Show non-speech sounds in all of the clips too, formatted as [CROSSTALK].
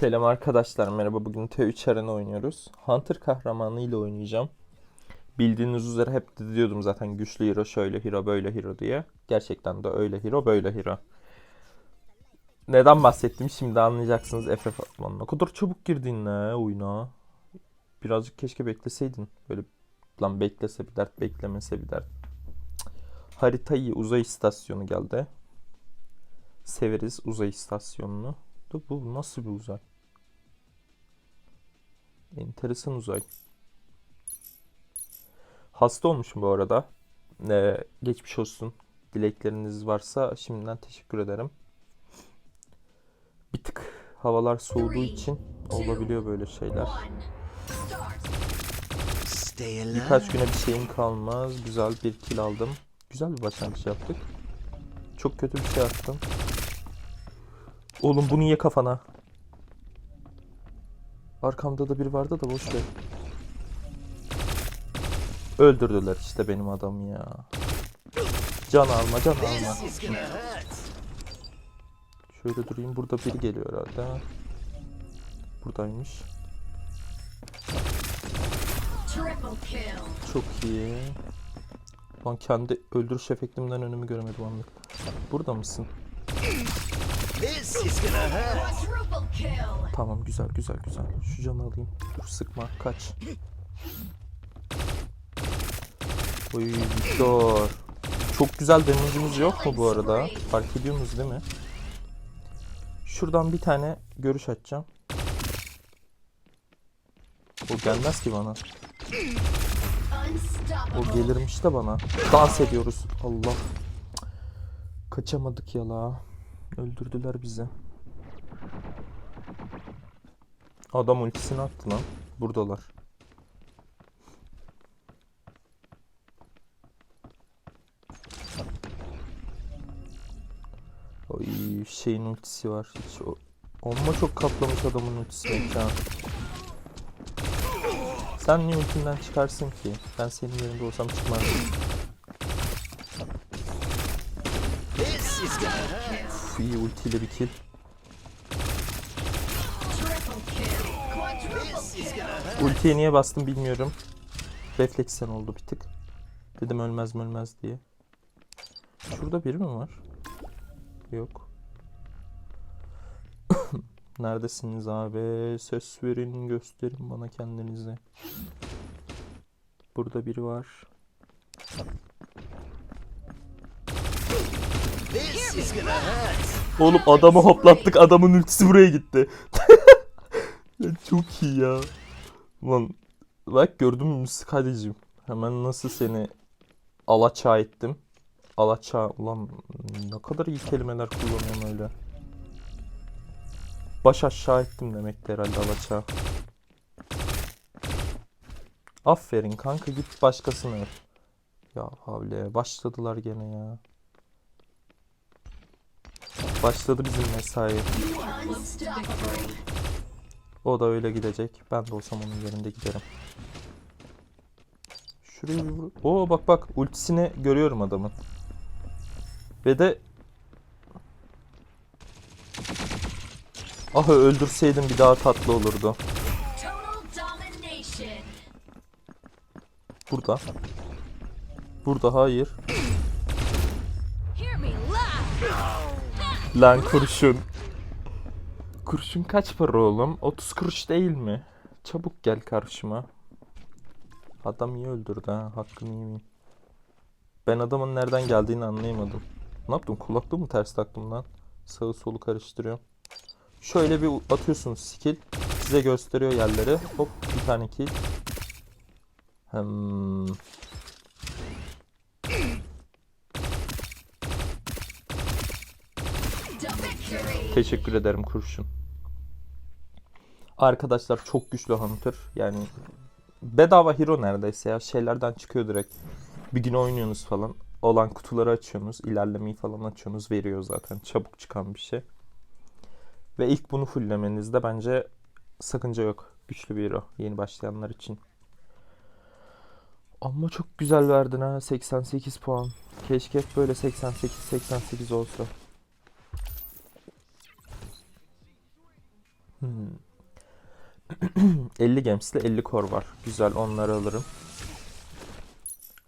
Selam arkadaşlar merhaba bugün T3 Arena oynuyoruz. Hunter kahramanı ile oynayacağım. Bildiğiniz üzere hep de diyordum zaten güçlü hero şöyle hero böyle hero diye. Gerçekten de öyle hero böyle hero. Neden bahsettim şimdi anlayacaksınız Efe Fatman. Ne kadar çabuk girdin ne oyuna. Birazcık keşke bekleseydin. Böyle lan beklese bir dert beklemese bir dert. Cık. Harita iyi uzay istasyonu geldi. Severiz uzay istasyonunu. Bu nasıl bir uzay? Enteresan uzay. Hasta olmuşum bu arada. Ee, geçmiş olsun. Dilekleriniz varsa şimdiden teşekkür ederim. Bir tık havalar soğuduğu için olabiliyor böyle şeyler. Birkaç güne bir şeyim kalmaz. Güzel bir kill aldım. Güzel bir başlangıç yaptık. Çok kötü bir şey attım. Oğlum bunu ye kafana. Arkamda da biri vardı da boş ver. Öldürdüler işte benim adamı ya. Can alma can alma. Şöyle durayım burada biri geliyor herhalde. Buradaymış. Çok iyi. Lan kendi öldürüş efektimden önümü göremedim Ahmet. Burada mısın? Tamam güzel güzel güzel. Şu canı alayım. Dur sıkma kaç. Oy Victor. Çok güzel damage'ımız yok mu bu arada? Fark ediyorsunuz değil mi? Şuradan bir tane görüş açacağım. O gelmez ki bana. O gelirmiş de bana. Dans ediyoruz. Allah. Kaçamadık ya la. Öldürdüler bizi. Adam ultisini attı lan. Buradalar. Oy şeyin ultisi var. Hiç o... Amma çok kaplamış adamın ultisi mekanı. Sen niye ultinden çıkarsın ki? Ben senin yerinde olsam çıkmazdım. Uf, ultiyle bir kill. Ultiye niye bastım bilmiyorum. Refleksen oldu bir tık. Dedim ölmez mi ölmez diye. Şurada biri mi var? Yok. [LAUGHS] Neredesiniz abi? Ses verin, gösterin bana kendinizi. Burada biri var. Oğlum adamı hoplattık. Adamın ultisi buraya gitti. [LAUGHS] Çok iyi ya. Lan bak gördün mü Skadicim? Hemen nasıl seni alaça ettim. Alaça ulan ne kadar iyi kelimeler kullanıyorum öyle. Baş aşağı ettim demekti herhalde alaça. Aferin kanka git başkasını öp. Ya havle başladılar gene ya. Başladı bizim mesai. O da öyle gidecek. Ben de olsam onun yerinde giderim. Şuraya bir vur. Oo bak bak ultisini görüyorum adamın. Ve de Ah öldürseydim bir daha tatlı olurdu. Burada. Burada hayır. Lan kurşun. Kurşun kaç para oğlum? 30 kuruş değil mi? Çabuk gel karşıma. Adam iyi öldürdü ha. Hakkını yemeyeyim. Ben adamın nereden geldiğini anlayamadım. Ne yaptım? Kulaklığı mı ters taktım lan? Sağı solu karıştırıyorum. Şöyle bir atıyorsunuz skill. Size gösteriyor yerleri. Hop bir tane kill. Hmm. Teşekkür ederim kurşun. Arkadaşlar çok güçlü Hunter. Yani bedava hero neredeyse ya. Şeylerden çıkıyor direkt. Bir gün oynuyorsunuz falan. Olan kutuları açıyorsunuz. ilerlemeyi falan açıyorsunuz. Veriyor zaten. Çabuk çıkan bir şey. Ve ilk bunu fulllemenizde bence sakınca yok. Güçlü bir hero. Yeni başlayanlar için. Ama çok güzel verdin ha. 88 puan. Keşke hep böyle 88-88 olsa. 50 gemsle 50 kor var. Güzel onları alırım.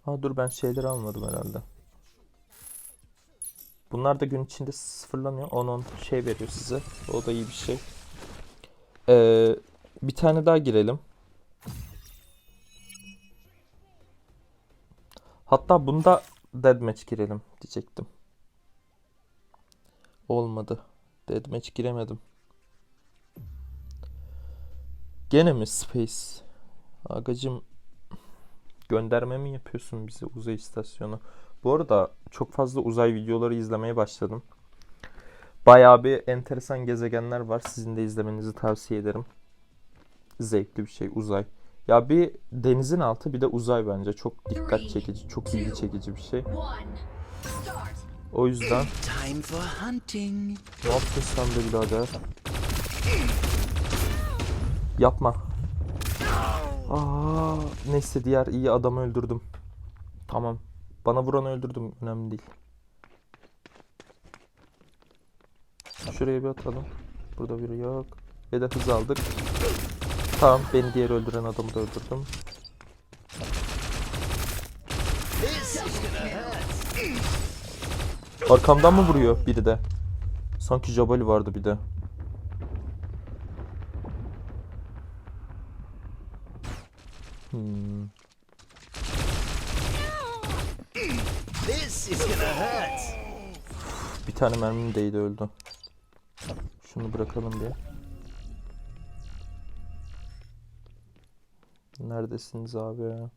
Aa dur ben şeyleri almadım herhalde. Bunlar da gün içinde sıfırlanıyor. 10-10 şey veriyor size. O da iyi bir şey. Ee, bir tane daha girelim. Hatta bunda deathmatch girelim diyecektim. Olmadı. Deathmatch giremedim. Gene mi Space? Agacım gönderme mi yapıyorsun bize uzay istasyonu? Bu arada çok fazla uzay videoları izlemeye başladım. Bayağı bir enteresan gezegenler var. Sizin de izlemenizi tavsiye ederim. Zevkli bir şey uzay. Ya bir denizin altı bir de uzay bence. Çok dikkat çekici, çok ilgi çekici bir şey. O yüzden ne yaptın sen de birader? Yapma. Aa, neyse diğer iyi adamı öldürdüm. Tamam. Bana vuranı öldürdüm. Önemli değil. Şuraya bir atalım. Burada biri yok. Ve de hız aldık. Tamam. Beni diğer öldüren adamı da öldürdüm. Arkamdan mı vuruyor biri de? Sanki Jabali vardı bir de. Hmm. This is gonna hurt. Bir tane mermim değdi öldü. Şunu bırakalım bir. Neredesiniz abi ya?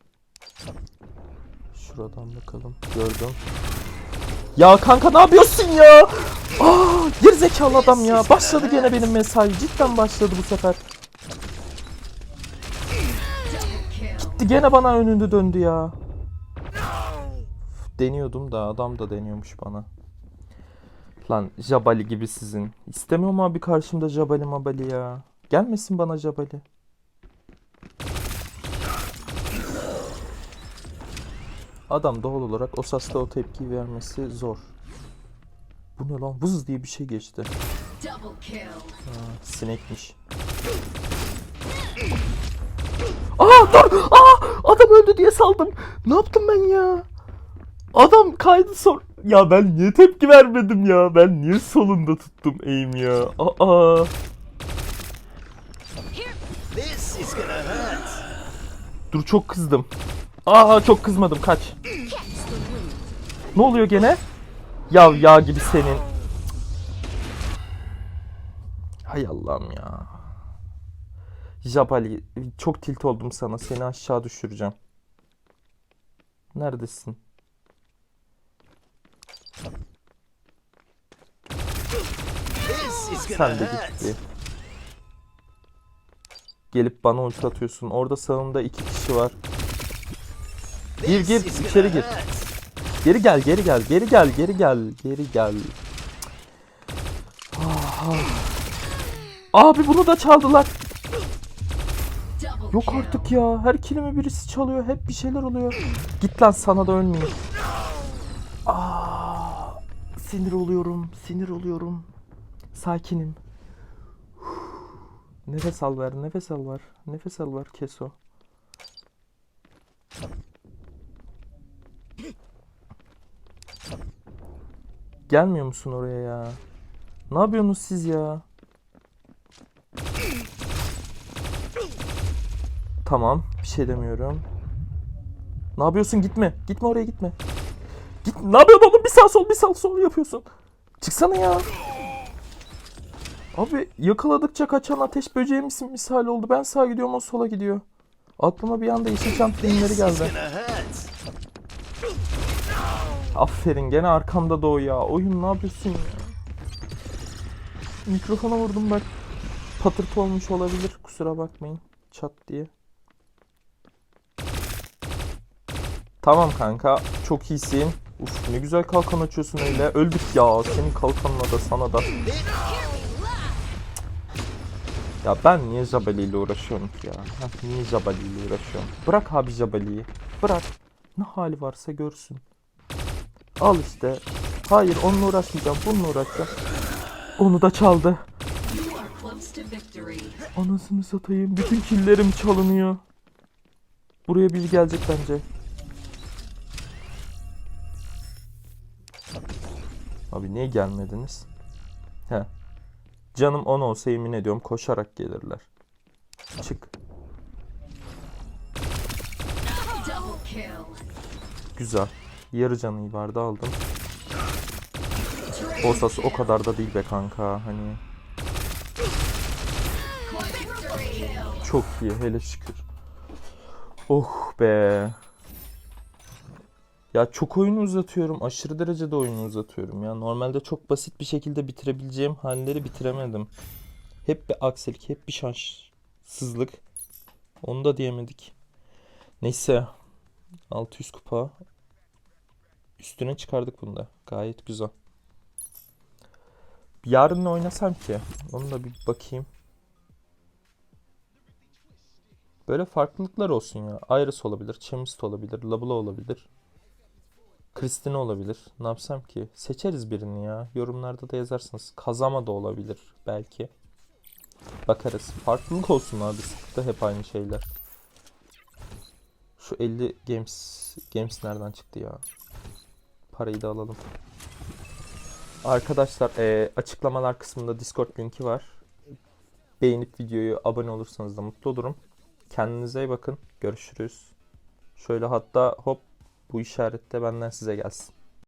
Şuradan bakalım. Gördüm. Ya kanka ne yapıyorsun ya? Aa, gerizekalı adam ya. Başladı gene benim mesai. Cidden başladı bu sefer. Kill. Gitti gene bana önünde döndü ya. Deniyordum da adam da deniyormuş bana. Lan Jabali gibi sizin. İstemiyorum abi karşımda Jabali mabali ya. Gelmesin bana Jabali. Adam doğal olarak o sasla o tepkiyi vermesi zor. Bu ne lan? Vız diye bir şey geçti. Kill. Sinekmiş. Aa dur! Aa adam öldü diye saldım. Ne yaptım ben ya? Adam kaydı sor. Ya ben niye tepki vermedim ya? Ben niye solunda tuttum aim ya? Aa. Dur çok kızdım. Aa çok kızmadım kaç. Ne oluyor gene? Ya yağ gibi senin. Hay Allah'ım ya. Jabali çok tilt oldum sana. Seni aşağı düşüreceğim. Neredesin? Sen de gitti. Gelip bana ulti atıyorsun. Orada sağımda iki kişi var. Gir, gir, içeri gir. Geri gel, geri gel, geri gel, geri gel, geri gel. Ah, ah. Abi bunu da çaldılar. Yok artık ya. Her kelime birisi çalıyor. Hep bir şeyler oluyor. Git lan sana da ölmeyeyim. Aa, sinir oluyorum. Sinir oluyorum. Sakinim. Nefes al ver. Nefes al ver. Nefes al ver. Kes o. Gelmiyor musun oraya ya? Ne yapıyorsunuz siz ya? Tamam, bir şey demiyorum. Ne yapıyorsun? Gitme. Gitme oraya gitme. Git. Ne yapıyorsun oğlum? Bir sağ sol, bir sağ sol yapıyorsun. Çıksana ya. Abi yakaladıkça kaçan ateş böceği misin misal oldu. Ben sağa gidiyorum o sola gidiyor. Aklıma bir anda filmleri This is geldi. Aferin gene arkamda da o ya. Oyun ne yapıyorsun ya? Mikrofona vurdum bak. Patırtı olmuş olabilir. Kusura bakmayın. Çat diye. Tamam kanka. Çok iyisin. Uf ne güzel kalkan açıyorsun öyle. Öldük ya. Senin kalkanına da sana da. Ya ben niye Jabali ile uğraşıyorum ki ya? Ha, niye Jabali ile uğraşıyorum? Bırak abi Jabali'yi. Bırak. Ne hali varsa görsün. Al işte. Hayır onunla uğraşmayacağım. Bununla uğraşacağım. Onu da çaldı. Anasını satayım. Bütün killerim çalınıyor. Buraya biri gelecek bence. Abi niye gelmediniz? He. Canım 10 olsa yemin ediyorum koşarak gelirler. Çık. Güzel. Yarı canı vardı aldım. Osas o kadar da değil be kanka. Hani çok iyi hele şükür. Oh be. Ya çok oyunu uzatıyorum. Aşırı derecede oyunu uzatıyorum ya. Normalde çok basit bir şekilde bitirebileceğim halleri bitiremedim. Hep bir aksilik, hep bir şanssızlık. Onu da diyemedik. Neyse. 600 kupa. Üstüne çıkardık bunda. Gayet güzel. Yarın ne oynasam ki? Onu da bir bakayım. Böyle farklılıklar olsun ya. Iris olabilir, Chemist olabilir, Labula olabilir. Christina olabilir. Ne yapsam ki? Seçeriz birini ya. Yorumlarda da yazarsınız. Kazama da olabilir belki. Bakarız. Farklılık olsun abi. Sıkıntı hep aynı şeyler. Şu 50 Games Games nereden çıktı ya? Parayı da alalım. Arkadaşlar eee, açıklamalar kısmında Discord linki var. Beğenip videoyu abone olursanız da mutlu olurum. Kendinize iyi bakın. Görüşürüz. Şöyle hatta hop bu işarette benden size gelsin.